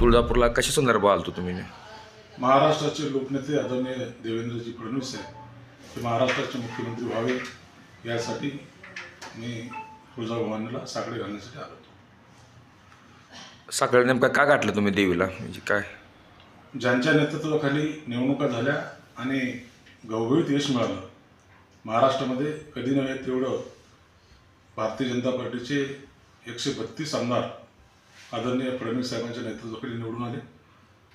तुळजापूरला कशा संदर्भ आलतो तुम्ही? महाराष्ट्राचे लोकनेते आदरणीय देवेंद्रजी फडणवीस आहे ते महाराष्ट्राचे मुख्यमंत्री व्हावे यासाठी मी तुळजाभवानीला साखळी घालण्यासाठी आलो होतो. साखळी नेमका का गाठलं तुम्ही देवीला? म्हणजे काय? ज्यांच्या नेतृत्वाखाली निवडणुका झाल्या आणि गौरवित यश मिळालं महाराष्ट्रामध्ये कधी नव्हे तेवढं भारतीय जनता पार्टीचे एकशे बत्तीस आमदार आदरणीय फडणवीस साहेबांच्या नेतृत्वाकडे निवडून आले.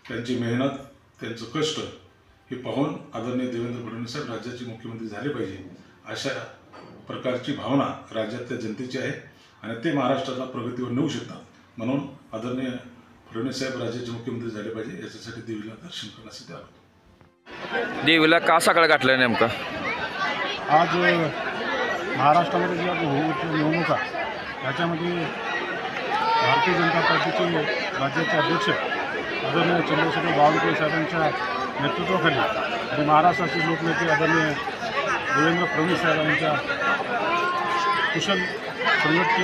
त्यांची मेहनत त्यांचं कष्ट हे पाहून आदरणीय देवेंद्र फडणवीस साहेब राज्याचे मुख्यमंत्री झाले पाहिजे अशा प्रकारची भावना राज्यातल्या जनतेची आहे आणि ते महाराष्ट्राला प्रगतीवर नेऊ शकतात म्हणून आदरणीय फडणवीस साहेब राज्याचे मुख्यमंत्री झाले पाहिजे. याच्यासाठी देवीला दर्शन करण्यासाठी आलो. देवीला का सकाळ गाठलं नेमका? आज महाराष्ट्रामध्ये ज्या बहुमुख्य निवडणुका याच्यामध्ये भारतीय जनता पार्टीचे राज्याचे अध्यक्ष आदरणीय चंद्रशेखर बावनकुळे साहेबांच्या नेतृत्वाखाली आणि महाराष्ट्राचे लोकनेते आदरणीय देवेंद्र फडणवीस साहेबांच्या कुशल संघटने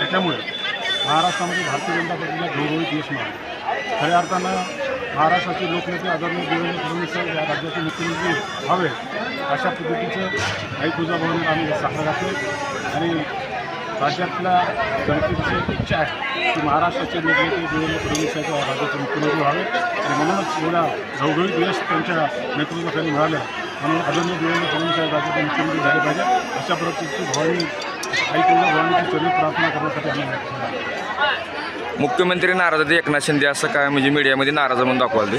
याच्यामुळे महाराष्ट्रामध्ये भारतीय जनता पार्टीला गौरवित यश मिळालं. खऱ्या अर्थानं महाराष्ट्राचे लोकनेते आदरणीय देवेंद्र फडणवीस साहेब या राज्याचे मुख्यमंत्री व्हावे अशा पद्धतीचं आई तुळजाभवानीला आम्ही साखर घातली आणि राज्यातल्या जनतेची इच्छा आहे की महाराष्ट्राचे लोकनेते देवेंद्र फडणवीस साहेब या राज्याचे मुख्यमंत्री व्हावे. आणि म्हणूनच एवढ्या घवघळीत यश त्यांच्या नेतृत्वाखाली मिळालं. म्हणून आदरणीय देवेंद्र फडणवीस साहेब राज्याचे मुख्यमंत्री झाले पाहिजे. अशा प्रकारची भवानी आई तुळजाभवानीची चरित्र प्रार्थना करण्यासाठी आम्ही मुख्यमंत्री नाराज आहेत एकनाथ शिंदे असं काय म्हणजे मीडियामध्ये नाराज म्हणून दाखवाल ते?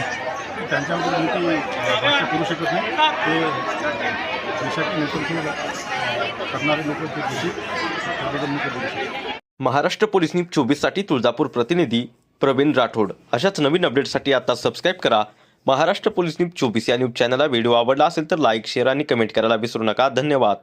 त्यांच्याबद्दल मी काही अ, भाष्य करू शकत नाही. ते देशाचे नेतृत्व अ, करणारे लोक ते देशी त्याबद्दल मी काही बोलू शकत नाही. महाराष्ट्र पोलीस न्यूज चोवीससाठी तुळजापूर प्रतिनिधी प्रवीण राठोड. अशाच नवीन अपडेटसाठी आता सबस्क्राईब करा. महाराष्ट्र पोलीस न्यूज चोवीस या न्यूज चॅनलला व्हिडिओ आवडला असेल तर लाईक शेअर आणि कमेंट करायला विसरू नका. धन्यवाद.